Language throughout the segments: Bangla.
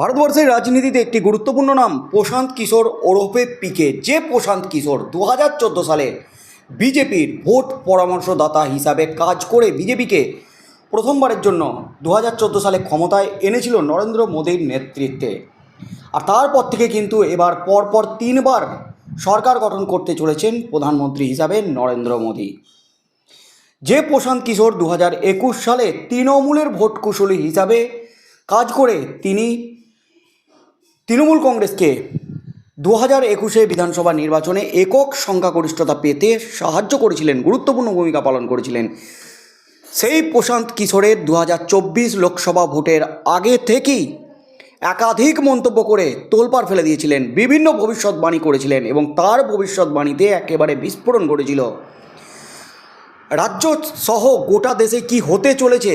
ভারতবর্ষের রাজনীতিতে একটি গুরুত্বপূর্ণ নাম, প্রশান্ত কিশোর ওরফে পিকে। যে প্রশান্ত কিশোর দু হাজার চোদ্দ সালে বিজেপির ভোট পরামর্শদাতা হিসাবে কাজ করে বিজেপিকে প্রথমবারের জন্য দু হাজার চোদ্দ সালে ক্ষমতায় এনেছিল নরেন্দ্র মোদীর নেতৃত্বে। আর তারপর থেকে কিন্তু এবার পরপর তিনবার সরকার গঠন করতে চলেছেন প্রধানমন্ত্রী হিসাবে নরেন্দ্র মোদী। যে প্রশান্ত কিশোর দু হাজার একুশ সালে তৃণমূলের ভোট কুশলী হিসাবে কাজ করে তিনি তৃণমূল কংগ্রেসকে দু হাজার একুশে বিধানসভা নির্বাচনে একক সংখ্যাগরিষ্ঠতা পেতে সাহায্য করেছিলেন, গুরুত্বপূর্ণ ভূমিকা পালন করেছিলেন। সেই প্রশান্ত কিশোরের দু হাজার চব্বিশ লোকসভা ভোটের আগে থেকেই একাধিক মন্তব্য করে তোলপাড় ফেলে দিয়েছিলেন, বিভিন্ন ভবিষ্যৎবাণী করেছিলেন এবং তার ভবিষ্যৎবাণীতে একেবারে বিস্ফোরণ ঘটেছিল। রাজ্য সহ গোটা দেশে কি হতে চলেছে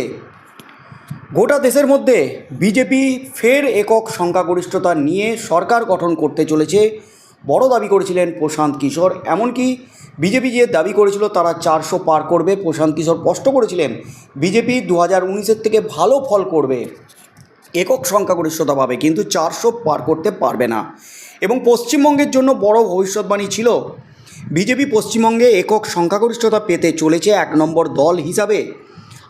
গোটা দেশের মধ্যে বিজেপি ফের একক সংখ্যাগরিষ্ঠতা নিয়ে সরকার গঠন করতে চলেছে। বড় দাবি করেছিলেন প্রশান্ত কিশোর। এমনকি বিজেপি যে দাবি করেছিল তারা চারশো পার করবে। প্রশান্ত কিশোর স্পষ্ট করেছিলেন, বিজেপি দু হাজার উনিশের থেকে ভালো ফল করবে। একক সংখ্যাগরিষ্ঠতা পাবে, কিন্তু চারশো পার করতে পারবে না। এবং পশ্চিমবঙ্গের জন্য বড় ভবিষ্যৎবাণী ছিল, বিজেপি পশ্চিমবঙ্গে একক সংখ্যাগরিষ্ঠতা পেতে চলেছে এক নম্বর দল হিসাবে।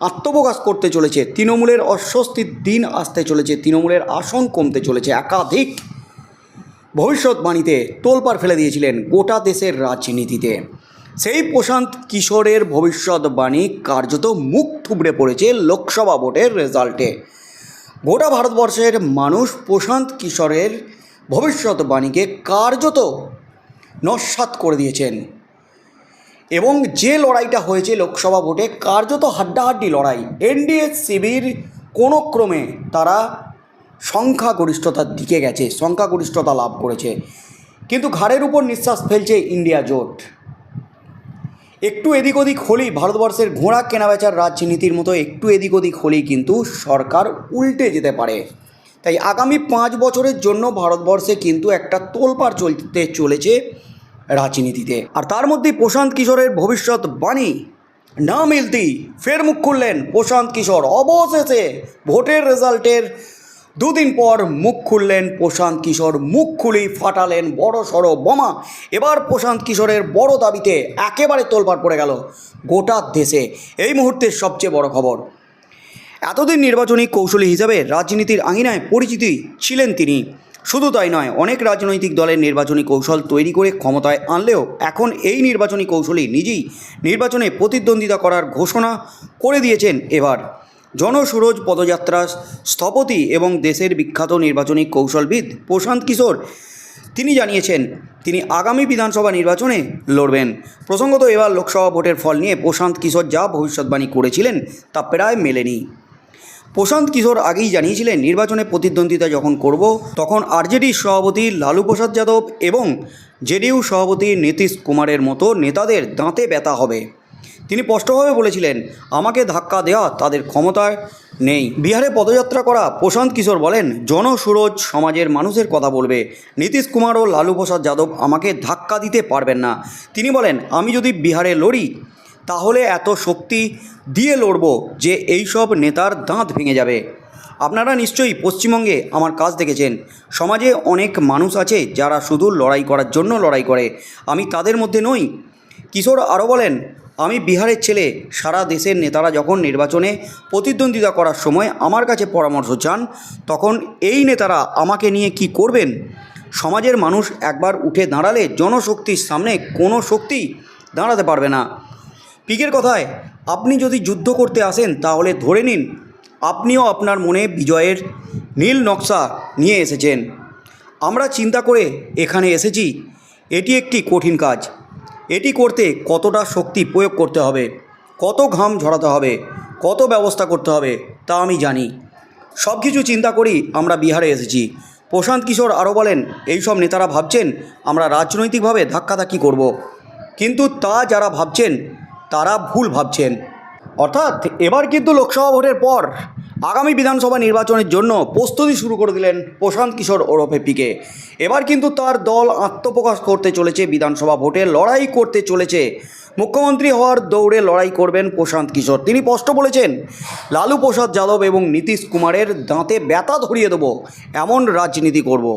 আত্মপ্রকাশ করতে চলেছে, তৃণমূলের অস্বস্তির দিন আসতে চলেছে, তৃণমূলের আসন কমতে চলেছে একাধিক। ভবিষ্যৎবাণীতে তোলপাড় ফেলে দিয়েছিলেন গোটা দেশের রাজনীতিতে। সেই প্রশান্ত কিশোরের ভবিষ্যৎবাণী কার্যত মুখ থুবড়ে পড়েছে লোকসভা ভোটের রেজাল্টে। গোটা ভারতবর্ষের মানুষ প্রশান্ত কিশোরের ভবিষ্যৎবাণীকে কার্যত নস্বাত করে দিয়েছেন। এবং যে লড়াইটা হয়েছে লোকসভা ভোটে, কার্যত হাড্ডাহাড্ডি লড়াই। এনডিএ শিবির কোনো ক্রমে তারা সংখ্যাগরিষ্ঠতার দিকে গেছে, সংখ্যাগরিষ্ঠতা লাভ করেছে। কিন্তু ঘাড়ের উপর নিঃশ্বাস ফেলছে ইন্ডিয়া জোট। একটু এদিক ওদিক হলেই ভারতবর্ষের ঘোড়া কেনাবেচার রাজনীতির মতো একটু এদিক ওদিক হলেই কিন্তু সরকার উল্টে যেতে পারে। তাই আগামী পাঁচ বছরের জন্য ভারতবর্ষে কিন্তু একটা তোলপাড় চলতে চলেছে। রাজনীতিতে। আর তার মধ্যে প্রশান্ত কিশোরের ভবিষ্যৎ বাণী। না মিলতেই ফের মুখ খুললেন প্রশান্ত কিশোর। অবশেষে ভোটের রেজাল্টের দুদিন পর মুখ খুললেন প্রশান্ত কিশোর। মুখ খুলি ফাটালেন বড় সড়ো বোমা। এবার প্রশান্ত কিশোরের বড় দাবিতে একেবারে তোলপাড় পড়ে গেল গোটা দেশে। এই মুহূর্তের সবচেয়ে বড় খবর। এতদিন নির্বাচনী কৌশলী হিসাবে রাজনীতির আঙিনায় পরিচিতি ছিলেন তিনি। শুধু তাই নয়, অনেক রাজনৈতিক দলের নির্বাচনী কৌশল তৈরি করে ক্ষমতায় আনলেও এখন এই নির্বাচনী কৌশলই নিজেই নির্বাচনে প্রতিদ্বন্দ্বিতা করার ঘোষণা করে দিয়েছেন এবার। জনসুরজ পদযাত্রা, স্থপতি এবং দেশের বিখ্যাত নির্বাচনী কৌশলবিদ প্রশান্ত কিশোর তিনি জানিয়েছেন, তিনি আগামী বিধানসভা নির্বাচনে লড়বেন। প্রসঙ্গত এবার লোকসভা ভোটের ফল নিয়ে প্রশান্ত কিশোর যা ভবিষ্যৎবাণী করেছিলেন তা প্রায় মেলেনি। প্রশান্ত কিশোর আগেই জানিয়েছিলেন, নির্বাচনে প্রতিদ্বন্দ্বিতা যখন করব, তখন আরজেডির সভাপতি লালু প্রসাদ যাদব এবং জেডিইউ সভাপতি নীতিশ কুমারের মতো নেতাদের দাঁতে ব্যথা হবে। তিনি স্পষ্টভাবে বলেছিলেন, আমাকে ধাক্কা দেওয়া তাদের ক্ষমতায় নেই। বিহারে পদযাত্রা করা প্রশান্ত কিশোর বলেন, জনসুরজ সমাজের মানুষের কথা বলবে। নীতিশ কুমার ও লালু প্রসাদ যাদব আমাকে ধাক্কা দিতে পারবেন না। তিনি বলেন, আমি যদি বিহারে লড়ি তাহলে এত শক্তি দিয়ে লড়ব যে এই সব নেতার দাঁত ভেঙে যাবে। আপনারা নিশ্চয়ই পশ্চিমবঙ্গে আমার কাজ দেখেছেন। সমাজে অনেক মানুষ আছে যারা শুধু লড়াই করার জন্য লড়াই করে। আমি তাদের মধ্যে নই। কিশোর আরও বলেন, আমি বিহারের ছেলে। সারা দেশের নেতারা যখন নির্বাচনে প্রতিদ্বন্দ্বিতা করার সময় আমার কাছে পরামর্শ চান, তখন এই নেতারা আমাকে নিয়ে কি করবেন? সমাজের মানুষ একবার উঠে দাঁড়ালে জনশক্তির সামনে কোনো শক্তি দাঁড়াতে পারবে না। পিকের কথায়, আপনি যদি যুদ্ধ করতে আসেন তাহলে ধরে নিন, আপনিও আপনার মনে বিজয়ের নীল নকশা নিয়ে এসেছেন। আমরা চিন্তা করে এখানে এসেছি, এটি একটি কঠিন কাজ। এটি করতে কতটা শক্তি প্রয়োগ করতে হবে, কত ঘাম ঝরাতে হবে, কত ব্যবস্থা করতে হবে, তা আমি জানি। সব কিছু চিন্তা করি আমরা বিহারে এসেছি। প্রশান্ত কিশোর আরও বলেন, এইসব নেতারা ভাবছেন, আমরা রাজনৈতিকভাবে ধাক্কাধাক্কি করব। কিন্তু তা যারা ভাবছেন তারা ভুল ভাবছেন। অর্থাৎ এবার কিন্তু লোকসভা ভোটের পর আগামী বিধানসভা নির্বাচনের জন্য প্রস্তুতি শুরু করে দিলেন প্রশান্ত কিশোর ওরফে পিকে এবার কিন্তু তার দল আত্মপ্রকাশ করতে চলেছে বিধানসভা ভোটে, লড়াই করতে চলেছে। মুখ্যমন্ত্রী হওয়ার দৌড়ে লড়াই করবেন প্রশান্ত কিশোর। তিনি স্পষ্ট বলেছেন, লালু প্রসাদ যাদব এবং নীতিশ কুমারের দাঁতে ব্যথা ধরিয়ে দেবো, এমন রাজনীতি করব।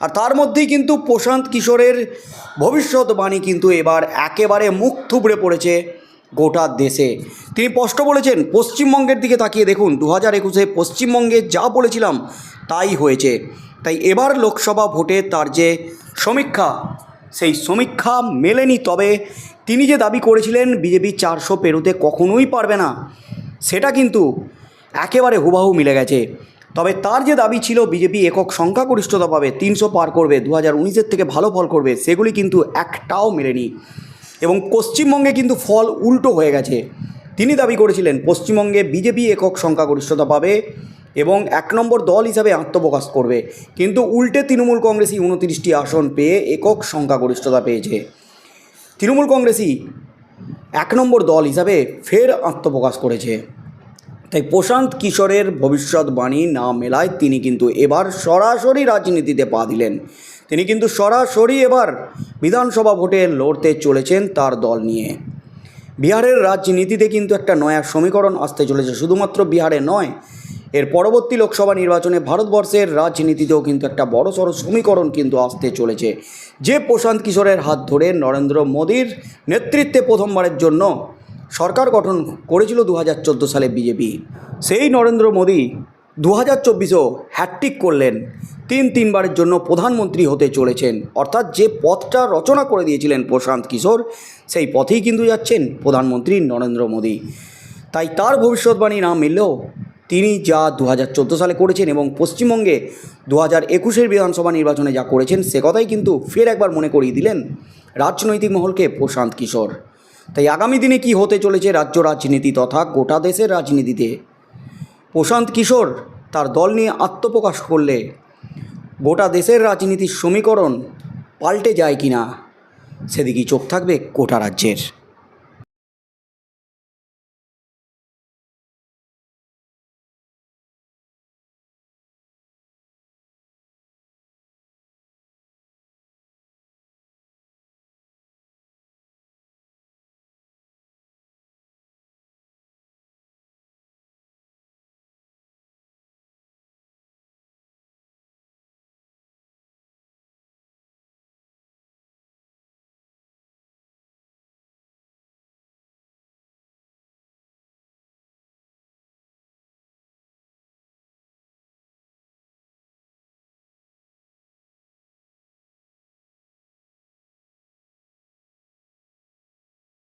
আর তার মধ্যেই কিন্তু প্রশান্ত কিশোরের ভবিষ্যৎবাণী কিন্তু এবার একেবারে মুখ থুবড়ে পড়েছে গোটা দেশে। তিনি স্পষ্ট বলেছেন, পশ্চিমবঙ্গের দিকে তাকিয়ে দেখুন দু হাজার একুশে পশ্চিমবঙ্গে যা বলেছিলাম তাই হয়েছে। তাই এবার লোকসভা ভোটে তার যে সমীক্ষা, সেই সমীক্ষা মেলেনি তবে তিনি যে দাবি করেছিলেন বিজেপি চারশো পেরোতে কখনোই পারবে না, সেটা কিন্তু একেবারে হুবাহু মিলে গেছে। তবে তার যে দাবি ছিল, বিজেপি একক সংখ্যাগরিষ্ঠতা পাবে, তিনশো পার করবে দু হাজার উনিশের থেকে ভালো ফল করবে, সেগুলি কিন্তু একটাও মেলেনি। এবং পশ্চিমবঙ্গে কিন্তু ফল উল্টো হয়ে গেছে। তিনি দাবি করেছিলেন, পশ্চিমবঙ্গে বিজেপি একক সংখ্যাগরিষ্ঠতা পাবে এবং এক নম্বর দল হিসাবে আত্মপ্রকাশ করবে। কিন্তু উল্টে তৃণমূল কংগ্রেসই উনতিরিশটি আসন পেয়ে একক সংখ্যাগরিষ্ঠতা পেয়েছে। তৃণমূল কংগ্রেসই এক নম্বর দল হিসাবে ফের আত্মপ্রকাশ করেছে। তাই প্রশান্ত কিশোরের ভবিষ্যৎবাণী না মেলায় তিনি কিন্তু এবার সরাসরি রাজনীতিতে পা দিলেন। তিনি কিন্তু সরাসরি এবার বিধানসভা ভোটে লড়তে চলেছেন তার দল নিয়ে। বিহারের রাজনীতিতে কিন্তু একটা নয়া সমীকরণ আসতে চলেছে, শুধুমাত্র বিহারে নয়, এর পরবর্তী লোকসভা নির্বাচনে ভারতবর্ষের রাজনীতিতেও কিন্তু একটা বড় সড়ো সমীকরণ কিন্তু আসতে চলেছে। যে প্রশান্ত কিশোরের হাত ধরে নরেন্দ্র মোদীর নেতৃত্বে প্রথমবারের জন্য সরকার গঠন করেছিল দু হাজার চোদ্দ সালে বিজেপি, সেই নরেন্দ্র মোদী দু হাজার চব্বিশেও হ্যাট্রিক করলেন। তিন তিনবারের জন্য প্রধানমন্ত্রী হতে চলেছেন। অর্থাৎ যে পথটা রচনা করে দিয়েছিলেন প্রশান্ত কিশোর, সেই পথেই কিন্তু যাচ্ছেন প্রধানমন্ত্রী নরেন্দ্র মোদী। তাই তার ভবিষ্যৎবাণী না মিললেও তিনি যা দু হাজার চোদ্দ সালে করেছেন এবং পশ্চিমবঙ্গে দু হাজার একুশের বিধানসভা নির্বাচনে যা করেছেন, সে কথাই কিন্তু ফের একবার মনে করিয়ে দিলেন রাজনৈতিক মহলকে প্রশান্ত কিশোর। তাই আগামী দিনে কি হতে চলেছে রাজ্য রাজনীতি তথা গোটা দেশের রাজনীতিতে? প্রশান্ত কিশোর তার দল নিয়ে আত্মপ্রকাশ করলে গোটা দেশের রাজনীতির সমীকরণ পাল্টে যায় কি না সেদিকেই চোখ থাকবে কোটা রাজ্যের।